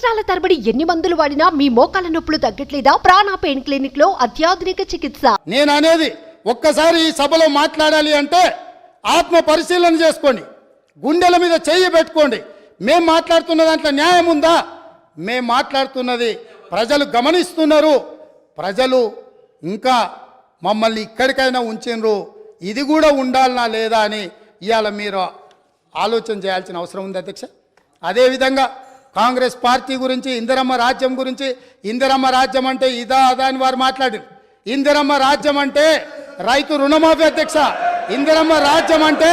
సంవత్సరాల తరబడి ఎన్ని మందులు వాడినా మీ మోకాల నొప్పులు తగ్గట్లేదా? ప్రాణ పెయిన్ క్లినిక్లో అత్యాధునిక చికిత్స. నేను అనేది ఒక్కసారి ఈ సభలో మాట్లాడాలి అంటే ఆత్మ పరిశీలన చేసుకోండి. గుండెల మీద చెయ్యి పెట్టుకోండి. మేము మాట్లాడుతున్న దాంట్లో న్యాయం ఉందా? మేం మాట్లాడుతున్నది ప్రజలు గమనిస్తున్నారు. ప్రజలు ఇంకా మమ్మల్ని ఇక్కడికైనా ఉంచినరు. ఇది కూడా ఉండాలనా లేదా అని ఇవాళ మీరు ఆలోచన చేయాల్సిన అవసరం ఉంది అధ్యక్ష. అదేవిధంగా కాంగ్రెస్ పార్టీ గురించి ఇందిరమ్మ రాజ్యం గురించి ఇందిరమ్మ రాజ్యం అంటే ఇదా అదా అని వారు మాట్లాడారు. ఇందిరమ్మ రాజ్యం అంటే రైతు రుణమాఫీ అధ్యక్ష. ఇందిరమ్మ రాజ్యం అంటే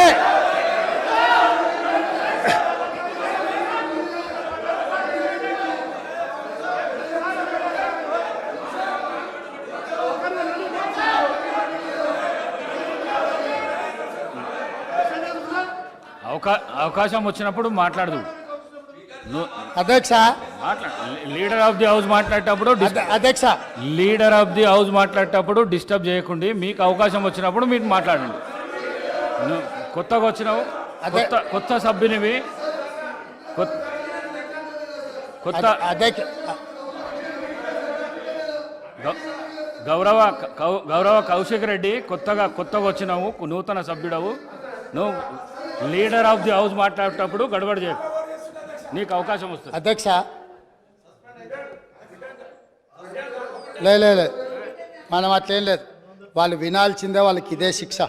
అవకాశం వచ్చినప్పుడు మాట్లాడదు. అధ్యక్ష. లీడర్ ఆఫ్ ది హౌస్ మాట్లాడేటప్పుడు అధ్యక్ష. లీడర్ ఆఫ్ ది హౌస్ మాట్లాడేటప్పుడు డిస్టర్బ్ చేయకండి. మీకు అవకాశం వచ్చినప్పుడు మీరు మాట్లాడండి. కొత్తగా వచ్చినావు. కొత్త కొత్త సభ్యునివి. కొత్త గౌరవ గౌరవ కౌశిక్ రెడ్డి కొత్తగా కొత్తగా వచ్చినావు. నూతన సభ్యుడవు. నువ్వు లీడర్ ఆఫ్ ది హౌస్ మాట్లాడేటప్పుడు గడబడి చేయకు నీకు అవకాశం వస్తుంది. అధ్యక్ష. లే లే లే. మనం అట్లేం లేదు. వాళ్ళు వినాల్సిందే వాళ్ళకి ఇదే శిక్ష.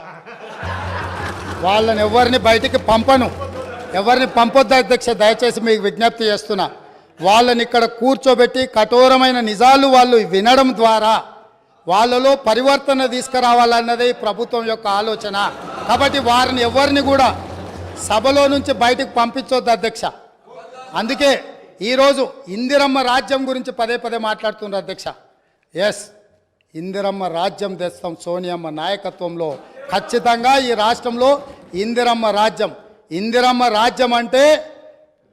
వాళ్ళని ఎవరిని బయటికి పంపను. ఎవరిని పంపొద్దు అధ్యక్ష దయచేసి మీకు విజ్ఞప్తి చేస్తున్నా. వాళ్ళని ఇక్కడ కూర్చోబెట్టి కఠోరమైన నిజాలు వాళ్ళు వినడం ద్వారా వాళ్ళలో పరివర్తన తీసుకురావాలన్నదే ప్రభుత్వం యొక్క ఆలోచన. కాబట్టి వారిని ఎవరిని కూడా సభలో నుంచి బయటకు పంపించొద్దు అధ్యక్ష. అందుకే ఈరోజు ఇందిరమ్మ రాజ్యం గురించి పదే పదే మాట్లాడుతున్నారు అధ్యక్ష. ఎస్ ఇందిరమ్మ రాజ్యం తెస్తాం సోనియమ్మ నాయకత్వంలో. ఖచ్చితంగా ఈ రాష్ట్రంలో ఇందిరమ్మ రాజ్యం. ఇందిరమ్మ రాజ్యం అంటే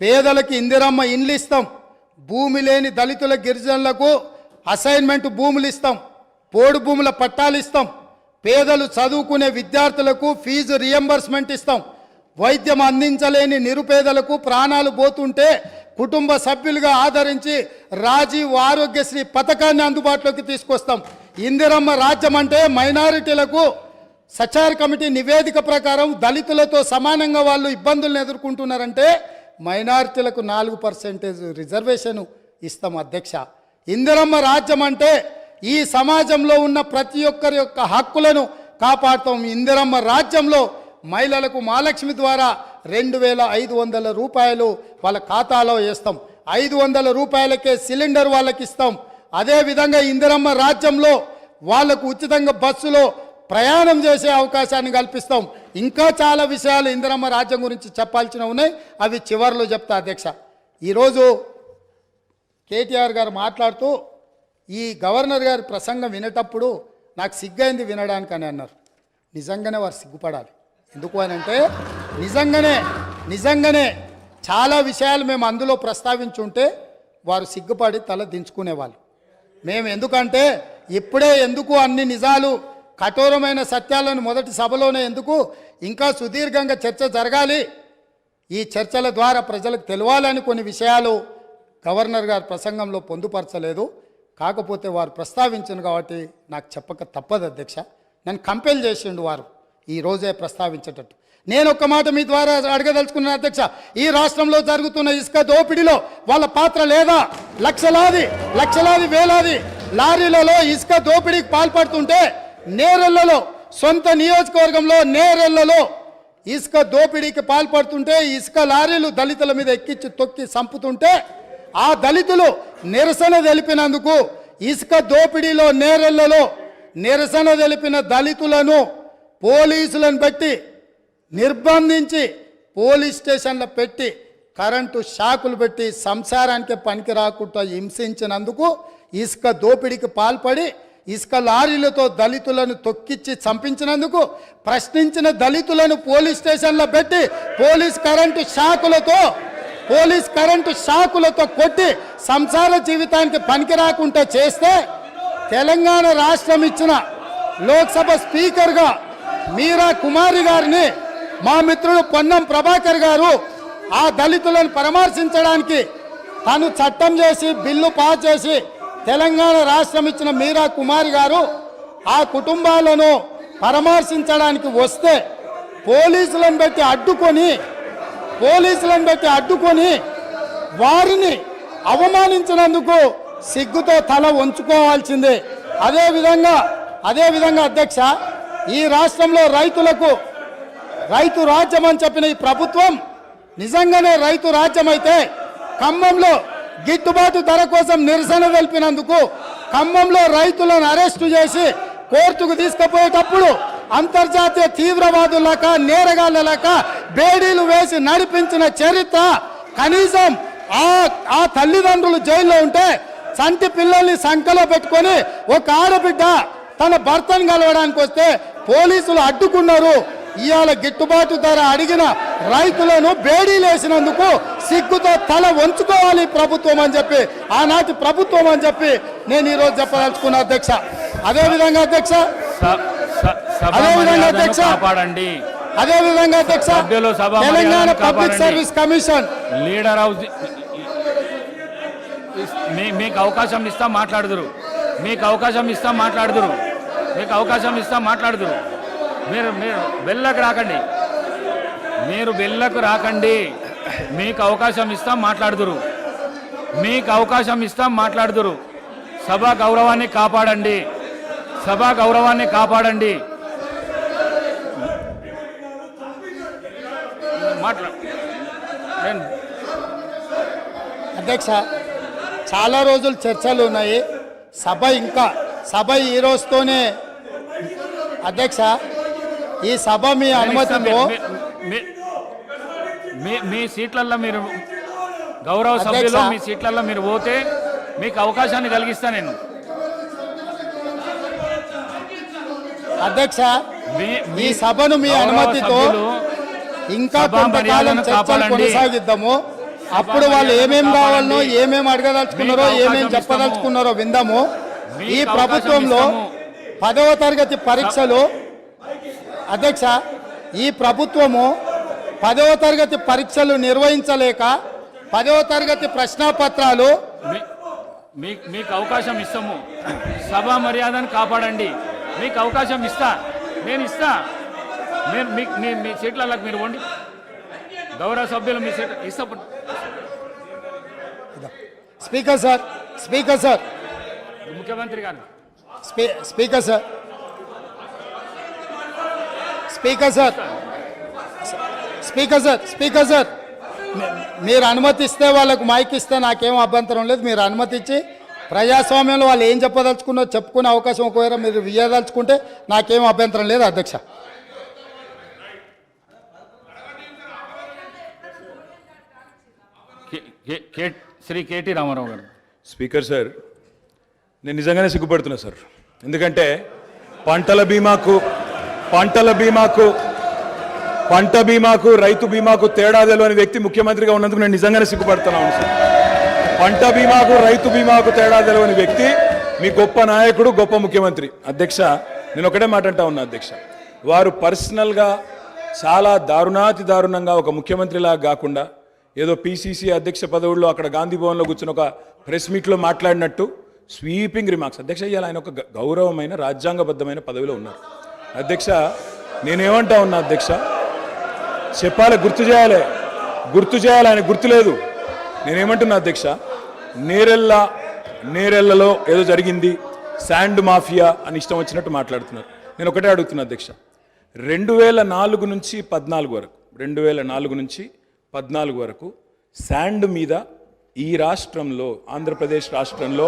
పేదలకి ఇందిరమ్మ ఇండ్లు ఇస్తాం. భూమి లేని దళితుల గిరిజనులకు అసైన్మెంట్ భూములు ఇస్తాం. పోడు భూముల పట్టాలు ఇస్తాం. పేదలు చదువుకునే విద్యార్థులకు ఫీజు రియంబర్స్మెంట్ ఇస్తాం. వైద్యం అందించలేని నిరుపేదలకు ప్రాణాలు పోతుంటే కుటుంబ సభ్యులుగా ఆదరించి రాజీవ్ ఆరోగ్యశ్రీ పథకాన్ని అందుబాటులోకి తీసుకొస్తాం. ఇందిరమ్మ రాజ్యం అంటే మైనారిటీలకు సచార్ కమిటీ నివేదిక ప్రకారం దళితులతో సమానంగా వాళ్ళు ఇబ్బందులను ఎదుర్కొంటున్నారంటే మైనారిటీలకు నాలుగు పర్సెంటేజ్ రిజర్వేషన్ ఇస్తాం అధ్యక్ష. ఇందిరమ్మ రాజ్యం అంటే ఈ సమాజంలో ఉన్న ప్రతి ఒక్కరి యొక్క హక్కులను కాపాడుతాం. ఇందిరమ్మ రాజ్యంలో మహిళలకు మహాలక్ష్మి ద్వారా రెండు వేల ఐదు వందల రూపాయలు వాళ్ళ ఖాతాలో వేస్తాం. ఐదు వందల రూపాయలకే సిలిండర్ వాళ్ళకి ఇస్తాం. అదేవిధంగా ఇందిరమ్మ రాజ్యంలో వాళ్ళకు ఉచితంగా బస్సులో ప్రయాణం చేసే అవకాశాన్ని కల్పిస్తాం. ఇంకా చాలా విషయాలు ఇందిరమ్మ రాజ్యం గురించి చెప్పాల్సిన ఉన్నాయి. అవి చివరిలో చెప్తా అధ్యక్ష. ఈరోజు కేటీఆర్ గారు మాట్లాడుతూ ఈ గవర్నర్ గారి ప్రసంగం వినేటప్పుడు నాకు సిగ్గైంది వినడానికి అని అన్నారు. నిజంగానే వారు సిగ్గుపడాలి. ఎందుకు అని అంటే నిజంగానే నిజంగానే చాలా విషయాలు మేము అందులో ప్రస్తావించుంటే వారు సిగ్గుపడి తల దించుకునేవాళ్ళు. మేము ఎందుకంటే ఇప్పుడే ఎందుకు అన్ని నిజాలు కఠోరమైన సత్యాలను మొదటి సభలోనే ఎందుకు ఇంకా సుదీర్ఘంగా చర్చ జరగాలి. ఈ చర్చల ద్వారా ప్రజలకు తెలవాలని కొన్ని విషయాలు గవర్నర్ గారి ప్రసంగంలో పొందుపరచలేదు. కాకపోతే వారు ప్రస్తావించను కాబట్టి నాకు చెప్పక తప్పదు అధ్యక్ష. నన్ను కంపెల్ చేసిండు వారు. ఈ రోజే ప్రస్తావించేటట్టు. నేను ఒక్క మాట మీ ద్వారా అడగదలుచుకున్నాను అధ్యక్ష ఈ రాష్ట్రంలో జరుగుతున్న ఇసుక దోపిడీలో వాళ్ళ పాత్ర లేదా? లక్షలాది లక్షలాది వేలాది లారీలలో ఇసుక దోపిడీకి పాల్పడుతుంటే నేరెళ్ళలో సొంత నియోజకవర్గంలో నేరెళ్ళలో ఇసుక దోపిడీకి పాల్పడుతుంటే ఇసుక లారీలు దళితుల మీద ఎక్కించి తొక్కి చంపుతుంటే ఆ దళితులు నిరసన తెలిపినందుకు ఇసుక దోపిడీలో నేరెళ్ళలో నిరసన తెలిపిన దళితులను పోలీసులను పెట్టి నిర్బంధించి పోలీస్ స్టేషన్లో పెట్టి కరెంటు షాకులు పెట్టి సంసారానికి పనికి రాకుండా హింసించినందుకు ఇసుక దోపిడీకి పాల్పడి ఇసుక లారీలతో దళితులను తొక్కిచ్చి చంపించినందుకు ప్రశ్నించిన దళితులను పోలీస్ స్టేషన్లో పెట్టి పోలీస్ కరెంటు షాకులతో పోలీస్ కరెంటు షాకులతో కొట్టి సంసార జీవితానికి పనికి రాకుండా చేస్తే తెలంగాణ రాష్ట్రం ఇచ్చిన లోక్సభ స్పీకర్గా మీరా కుమారి గారిని మా మిత్రుడు పొన్నం ప్రభాకర్ గారు ఆ దళితులను పరామర్శించడానికి తను చట్టం చేసి బిల్లు పాస్ చేసి తెలంగాణ రాష్ట్రం ఇచ్చిన మీరా కుమారి గారు ఆ కుటుంబాలను పరామర్శించడానికి వస్తే పోలీసులను పెట్టి అడ్డుకొని పోలీసులను పెట్టి అడ్డుకొని వారిని అవమానించినందుకు సిగ్గుతో తల వంచుకోవాల్సిందే. అదేవిధంగా అదేవిధంగా అధ్యక్ష ఈ రాష్ట్రంలో రైతులకు రైతు రాజ్యం అని చెప్పిన ఈ ప్రభుత్వం నిజంగానే రైతు రాజ్యం అయితే ఖమ్మంలో గిట్టుబాటు ధర కోసం నిరసన తెలిపినందుకు ఖమ్మంలో రైతులను అరెస్టు చేసి కోర్టుకు తీసుకుపోయేటప్పుడు అంతర్జాతీయ తీవ్రవాదులక నేరగాళ్ళలక బేడీలు వేసి నడిపించిన చరిత్ర కనీసం ఆ ఆ తల్లిదండ్రులు జైల్లో ఉంటే చంటి పిల్లల్ని సంఖ్యలో పెట్టుకొని ఒక ఆడబిడ్డ తన భర్తను కలవడానికి వస్తే పోలీసులు అడ్డుకున్నారు. ఇవాళ గిట్టుబాటు ధర అడిగిన రైతులను బేడీలేసినందుకు సిగ్గుతో తల వంచుకోవాలి ప్రభుత్వం అని చెప్పి ఆనాటి ప్రభుత్వం అని చెప్పి నేను ఈరోజు చెప్పదలుచుకున్నా అధ్యక్ష. అదేవిధంగా అధ్యక్ష? స- సభ అదే విధంగా అధ్యక్ష. అదేవిధంగా అధ్యక్ష? Telangana public. Service commission. Leader మీకు అవకాశం ఇస్తాం మాట్లాడుదురు. మీకు అవకాశం ఇస్తాం మాట్లాడుదురు. మీకు అవకాశం ఇస్తాం మాట్లాడుదురు. మీరు మీరు బెల్లకు రాకండి. మీరు బెల్లకు రాకండి. మీకు అవకాశం ఇస్తాం మాట్లాడుదురు. మీకు అవకాశం ఇస్తాం మాట్లాడుదురు. సభ గౌరవాన్ని కాపాడండి. సభ గౌరవాన్ని కాపాడండి. మాట్లా అధ్యక్ష చాలా రోజులు చర్చలు ఉన్నాయి. సభ ఇంకా సభ ఈ రోజుతోనే అధ్యక్ష ఈ సభ మీ అనుమతితో మీ- సీట్లల్లో మీరు గౌరవ. సభ్యులు మీ సీట్లలో మీరు పోతే మీకు అవకాశాన్ని కలిగిస్తా నేను అధ్యక్ష మీ- ఈ సభను మీ అనుమతితో ఇంకా కొంతకాలం చర్చలు. కొనసాగిద్దాము అప్పుడు వాళ్ళు మర్యాదను ఏమేం కావాలనో కాపాడండి. ఏమేం అడగదలుచుకున్నారో మీకు ఏమేం అవకాశం చెప్పదలుచుకున్నారో విందాము ఈ ప్రభుత్వంలో. పదవ తరగతి పరీక్షలు అధ్యక్ష ఈ ప్రభుత్వము పదవ తరగతి పరీక్షలు నిర్వహించలేక పదవ తరగతి ప్రశ్నాపత్రాలు మీకు అవకాశం ఇస్తాము. సభా మర్యాదను కాపాడండి. మీకు అవకాశం ఇస్తా. నేను ఇస్తా. మీరు మీ మీ మీ సీట్లకు మీరు వండి. గౌరవ సభ్యులు మీ సీట్ ఇస్తా స్పీకర్ సార్ స్పీకర్ సార్. ముఖ్యమంత్రి గారు. స్పీ speaker sir. Speaker sir. Speaker sir speaker sir. మీరు అనుమతిస్తే వాళ్ళకు మైక్ ఇస్తే నాకేం అభ్యంతరం లేదు. మీరు అనుమతి ఇచ్చి ప్రజాస్వామ్యంలో వాళ్ళు ఏం చెప్పదలుచుకున్నో చెప్పుకునే అవకాశం ఒకవేళ మీరు ఇయ్యదలుచుకుంటే నాకేం అభ్యంతరం లేదు అధ్యక్ష. K- K- K- Shri KT Rama Rao గారు. స్పీకర్ సార్ నేను నిజంగానే సిగ్గుపడుతున్నా సార్. ఎందుకంటే పంటల బీమాకు పంటల బీమాకు పంట బీమాకు రైతు బీమాకు తేడా తెలియని వ్యక్తి ముఖ్యమంత్రిగా ఉన్నందుకు నేను నిజంగానే సిగ్గుపడుతున్నాను సార్. పంట బీమాకు రైతు బీమాకు తేడా తెలియని వ్యక్తి మీ గొప్ప నాయకుడు గొప్ప ముఖ్యమంత్రి. అధ్యక్ష నేను ఒకటే మాట అంటా ఉన్నా అధ్యక్ష. వారు పర్సనల్గా చాలా దారుణాతి దారుణంగా ఒక ముఖ్యమంత్రిలాగా కాకుండా ఏదో పిసిసి అధ్యక్ష పదవుల్లో అక్కడ గాంధీ భవన్లో కూర్చుని ఒక ప్రెస్ మీట్లో మాట్లాడినట్టు స్వీపింగ్ రిమార్క్స్. అధ్యక్ష ఇవాళ ఆయన ఒక గౌరవమైన రాజ్యాంగబద్ధమైన పదవిలో ఉన్నారు. అధ్యక్ష నేనేమంటా ఉన్నా అధ్యక్ష చెప్పాలి గుర్తు చేయాలి. గుర్తు చేయాలి ఆయన గుర్తు లేదు. నేనేమంటున్నా అధ్యక్ష నేరెళ్ళ నేరెళ్ళలో ఏదో జరిగింది శాండ్ మాఫియా అని ఇష్టం వచ్చినట్టు మాట్లాడుతున్నారు. నేను ఒకటే అడుగుతున్నా అధ్యక్ష రెండు వేల నాలుగు నుంచి పద్నాలుగు వరకు రెండు వేల నాలుగు నుంచి పద్నాలుగు వరకు శాండ్ మీద ఈ రాష్ట్రంలో ఆంధ్రప్రదేశ్ రాష్ట్రంలో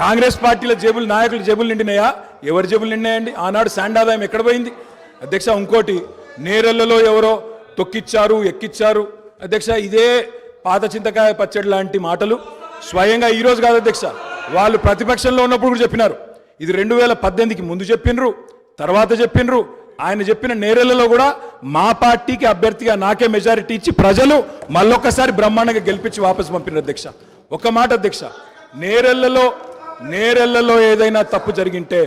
కాంగ్రెస్ పార్టీల జేబులు నాయకుల జేబులు నిండినాయా? ఎవరి జేబులు నిండినాయండి? ఆనాడు శాండ్ ఆదాయం ఎక్కడ పోయింది? అధ్యక్ష ఇంకోటి నేరెళ్ళలో ఎవరో తొక్కిచ్చారు ఎక్కిచ్చారు. అధ్యక్ష ఇదే పాత చింతకాయ పచ్చడి లాంటి మాటలు. స్వయంగా ఈరోజు కాదు అధ్యక్ష వాళ్ళు ప్రతిపక్షంలో ఉన్నప్పుడు కూడా చెప్పినారు. ఇది రెండు వేల పద్దెనిమిదికి ముందు చెప్పినరు తర్వాత చెప్పినరు. ఆయన చెప్పిన నేరెళ్ళలో కూడా మా పార్టీకి అభ్యర్థిగా నాకే మెజారిటీ ఇచ్చి ప్రజలు మళ్ళొక్కసారి బ్రహ్మాండంగా గెలిపించి వాపసు పంపినారు అధ్యక్ష. ఒక మాట అధ్యక్ష నేరెళ్ళలో నేరెళ్ళలో ఏదైనా తప్పు జరిగింటే